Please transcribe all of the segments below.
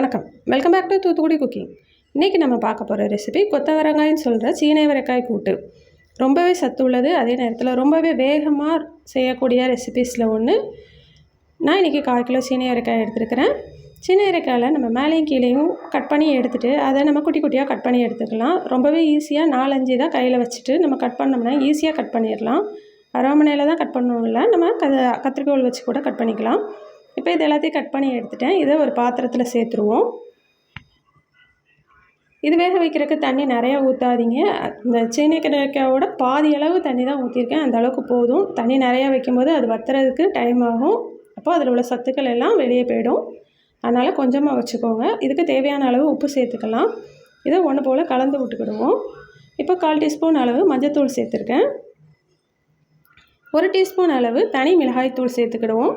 வணக்கம். Welcome back to Thoothukudi cooking இன்றைக்கி நம்ம பார்க்க போகிற ரெசிபி கொத்தவரங்காயின்னு சொல்கிற சீனை அவரைக்காய் கூட்டு. ரொம்பவே சத்து உள்ளது. அதே நேரத்தில் ரொம்பவே வேகமாக செய்யக்கூடிய ரெசிபிஸில் ஒன்று நான் இன்றைக்கி கால் கிலோ சீனை அவரைக்காய் எடுத்துருக்கிறேன். சீனை அவரைக்காயில் நம்ம மேலேயும் கீழேயும் கட் பண்ணி எடுத்துகிட்டு அதை நம்ம குட்டி குட்டியாக கட் பண்ணி எடுத்துக்கலாம். ரொம்பவே ஈஸியாக நாலஞ்சு தான் கையில் வச்சுட்டு நம்ம கட் பண்ணோம்னா ஈஸியாக கட் பண்ணிடலாம். அரவமனையில் தான் கட் பண்ணணும்ல. நம்ம க கத்திரிக்கோல் வச்சு கூட கட் பண்ணிக்கலாம். இப்போ இது எல்லாத்தையும் கட் பண்ணி எடுத்துட்டேன். இதை ஒரு பாத்திரத்தில் சேர்த்துருவோம். இது வேக வைக்கிறதுக்கு தண்ணி நிறையா ஊற்றாதீங்க இந்த சீனிக்கரைக்காவோட பாதி அளவு தண்ணி தான் ஊற்றிருக்கேன் அந்த அளவுக்கு போதும். தண்ணி நிறையா வைக்கும்போது அது வத்துறதுக்கு டைம் ஆகும். அப்போ அதில் உள்ள சத்துக்கள் எல்லாம் வெளியே போயிடும். அதனால் கொஞ்சமாக வச்சுக்கோங்க. இதுக்கு தேவையான அளவு உப்பு சேர்த்துக்கலாம். இதை ஒன்று போல் கலந்து விட்டுக்கிடுவோம். இப்போ கால் டீஸ்பூன் அளவு மஞ்சத்தூள் சேர்த்துருக்கேன். ஒரு டீஸ்பூன் அளவு தனி மிளகாய் தூள் சேர்த்துக்கிடுவோம்.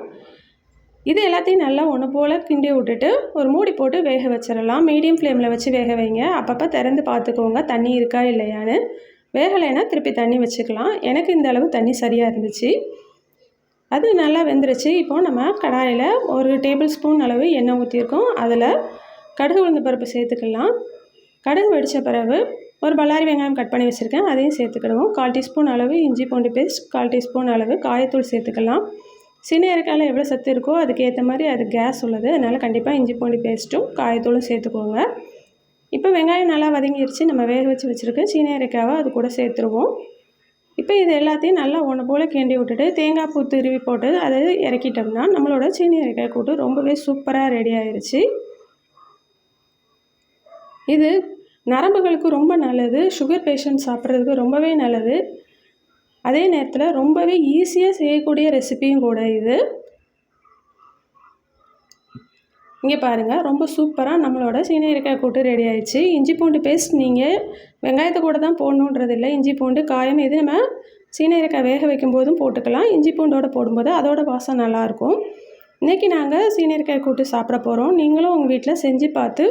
இது எல்லாத்தையும் நல்லா ஒன்று போல் கிண்டி விட்டுட்டு ஒரு மூடி போட்டு வேக வச்சிடலாம். மீடியம் ஃப்ளேமில் வச்சு வேக வைங்க. அப்பப்போ திறந்து பார்த்துக்கோங்க. தண்ணி இருக்கா இல்லையான்னு. வேகலைன்னா திருப்பி தண்ணி வச்சுக்கலாம். எனக்கு இந்த அளவு தண்ணி சரியாக இருந்துச்சு. அது நல்லா வெந்துருச்சு. இப்போது நம்ம கடாயில் ஒரு டேபிள் ஸ்பூன் அளவு எண்ணெய் ஊற்றியிருக்கோம் அதில் கடுகு உளுந்து பருப்பு சேர்த்துக்கலாம். கடுகு வெடித்த பிறகு ஒரு பல்லாரி வெங்காயம் கட் பண்ணி வச்சுருக்கேன். அதையும் சேர்த்துக்கிடுவோம். கால் டீஸ்பூன் அளவு இஞ்சி பூண்டு பேஸ்ட் கால் டீஸ்பூன் அளவு காயத்தூள் சேர்த்துக்கலாம். சின்ன எவ்வளோ சத்து இருக்கோ அதுக்கேற்ற மாதிரி அது கேஸ் உள்ளது. அதனால் கண்டிப்பாக இஞ்சி பூண்டு பேஸ்ட்டும் காயத்தூளும் சேர்த்துக்கோங்க. இப்போ வெங்காயம் நல்லா வதங்கிருச்சு. நம்ம வேக வச்சு வச்சுருக்கோம் சீன அது கூட சேர்த்துருவோம். இப்போ இது எல்லாத்தையும் நல்லா ஒன்று போல் கிண்டி விட்டுட்டு தேங்காய் பூ திருவி போட்டு அதை இறக்கிட்டோம்னா நம்மளோட சீனி கூட்டு ரொம்பவே சூப்பராக ரெடி ஆயிடுச்சு இது நரம்புகளுக்கு ரொம்ப நல்லது. சுகர் பேஷண்ட் சாப்பிட்றதுக்கு ரொம்பவே நல்லது. அதே நேரத்தில் ரொம்பவே ஈஸியாக செய்யக்கூடிய ரெசிபியும் கூட இது. இங்கே பாருங்கள் ரொம்ப சூப்பராக நம்மளோட சீனியரிக்காய் கூட்டு ரெடி ஆயிடுச்சு. இஞ்சி பூண்டு பேஸ்ட் நீங்கள் வெங்காயத்தை கூட தான் போடணுன்றது இல்லை. இஞ்சி பூண்டு காயம் இது நம்ம சீனீரிக்காய் வேக வைக்கும் போதும் போட்டுக்கலாம். இஞ்சி பூண்டோடு போடும்போது அதோட வாசம் நல்லாயிருக்கும் இன்றைக்கி நாங்கள் சீனியரிக்காய் கூட்டு சாப்பிட போகிறோம் நீங்களும் உங்கள் வீட்டில் செஞ்சு பார்த்து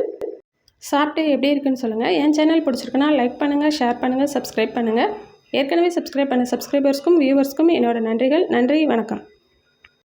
சாப்பிட்டு எப்படி இருக்குன்னு சொல்லுங்கள் என் சேனல் பிடிச்சிருக்குன்னா லைக் பண்ணுங்கள் ஷேர் பண்ணுங்கள் சப்ஸ்கிரைப் பண்ணுங்கள் ஏற்கனவே சப்ஸ்கிரைப் பண்ண சப்ஸ்கிரைபர்ஸ்க்கும் வியூவர்ஸ்க்கும் என்னோடய நன்றிகள். நன்றி வணக்கம்.